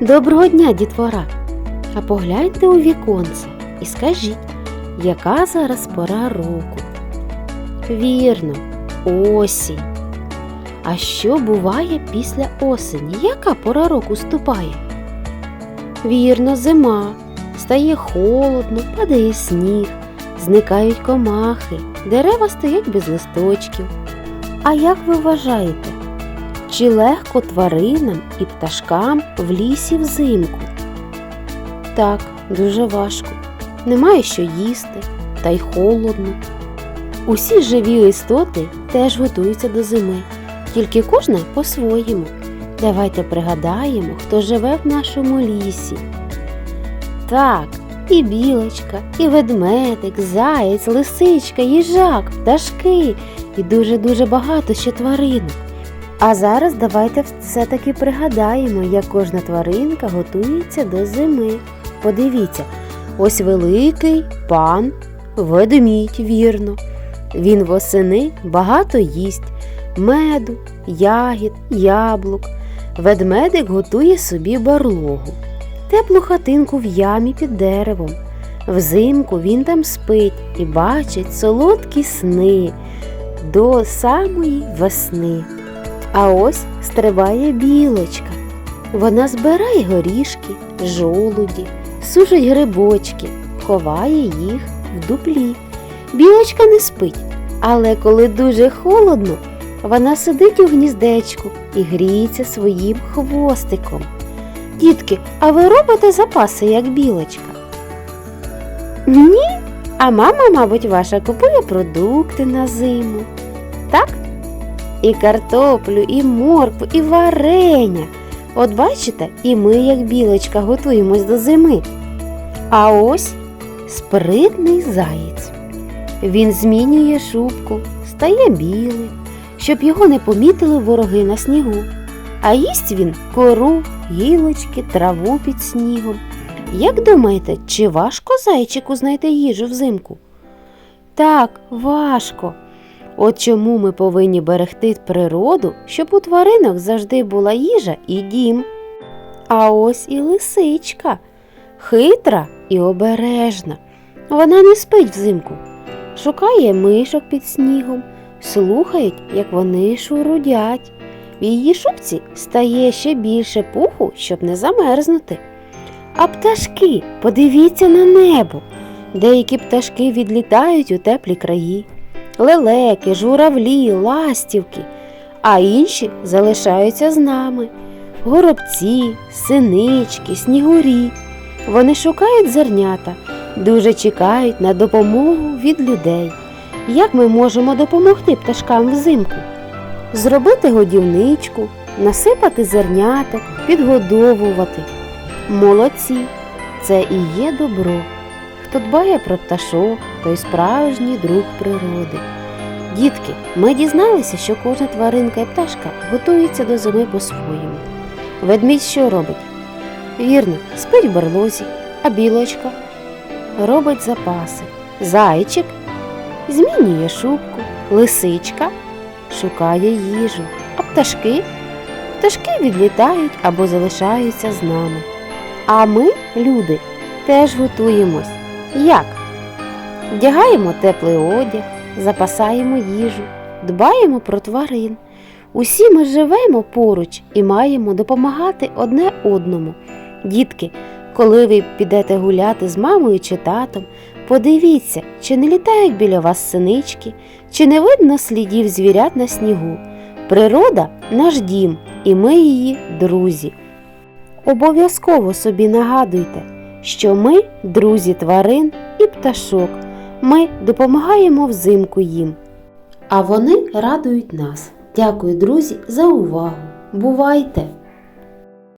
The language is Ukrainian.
Доброго дня, дітвора! А погляньте у віконце і скажіть, яка зараз пора року? Вірно, осінь. А що буває після осені? Яка пора року ступає? Вірно, зима. Стає холодно, падає сніг, зникають комахи, дерева стоять без листочків. А як ви вважаєте, чи легко тваринам і пташкам в лісі взимку? Так, дуже важко. Немає що їсти, та й холодно. Усі живі істоти теж готуються до зими, тільки кожна по-своєму. Давайте пригадаємо, хто живе в нашому лісі. Так, і білочка, і ведмедик, заєць, лисичка, їжак, пташки і дуже-дуже багато ще тваринок. А зараз давайте все-таки пригадаємо, як кожна тваринка готується до зими. Подивіться, ось великий пан ведмідь, вірно. Він восени багато їсть меду, ягід, яблук. Ведмедик готує собі барлогу, теплу хатинку в ямі під деревом. Взимку він там спить і бачить солодкі сни до самої весни. А ось стрибає білочка. Вона збирає горішки, жолуді, сушить грибочки, ховає їх в дуплі. Білочка не спить, але коли дуже холодно, вона сидить у гніздечку і гріється своїм хвостиком. Дітки, а ви робите запаси, як білочка? Ні, а мама, мабуть, ваша купує продукти на зиму. Так? І картоплю, і моркву, і варення. От бачите, і ми, як білочка, готуємось до зими. А ось спритний заєць. Він змінює шубку, стає білим, щоб його не помітили вороги на снігу. А їсть він кору, гілочки, траву під снігом. Як думаєте, чи важко зайчику знайти їжу взимку? Так, важко. От чому ми повинні берегти природу, щоб у тваринок завжди була їжа і дім. А ось і лисичка, хитра і обережна. Вона не спить взимку, шукає мишок під снігом, слухають, як вони шурудять. В її шубці стає ще більше пуху, щоб не замерзнути. А пташки, подивіться на небо. Деякі пташки відлітають у теплі краї лелеки, журавлі, ластівки, а інші залишаються з нами. Горобці, синички, снігурі. Вони шукають зернята, дуже чекають на допомогу від людей. Як ми можемо допомогти пташкам взимку? Зробити годівничку, насипати зерняток, підгодовувати. Молодці, це і є добро. Хто дбає про пташок, той справжній друг природи. Дітки, ми дізналися, що кожна тваринка і пташка готується до зими по-своєму. Ведмідь що робить? Вірно, спить в барлозі, а білочка робить запаси. Зайчик змінює шубку, лисичка шукає їжу, а пташки пташки відлітають або залишаються з нами. А ми, люди, теж готуємось. Як? Вдягаємо теплий одяг, запасаємо їжу, дбаємо про тварин. Усі ми живемо поруч і маємо допомагати одне одному. Дітки, коли ви підете гуляти з мамою чи татом, подивіться, чи не літають біля вас синички, чи не видно слідів звірят на снігу. Природа наш дім, і ми її друзі. Обов'язково собі нагадуйте що ми друзі тварин і пташок. Ми допомагаємо взимку їм. А вони радують нас. Дякую, друзі, за увагу. Бувайте!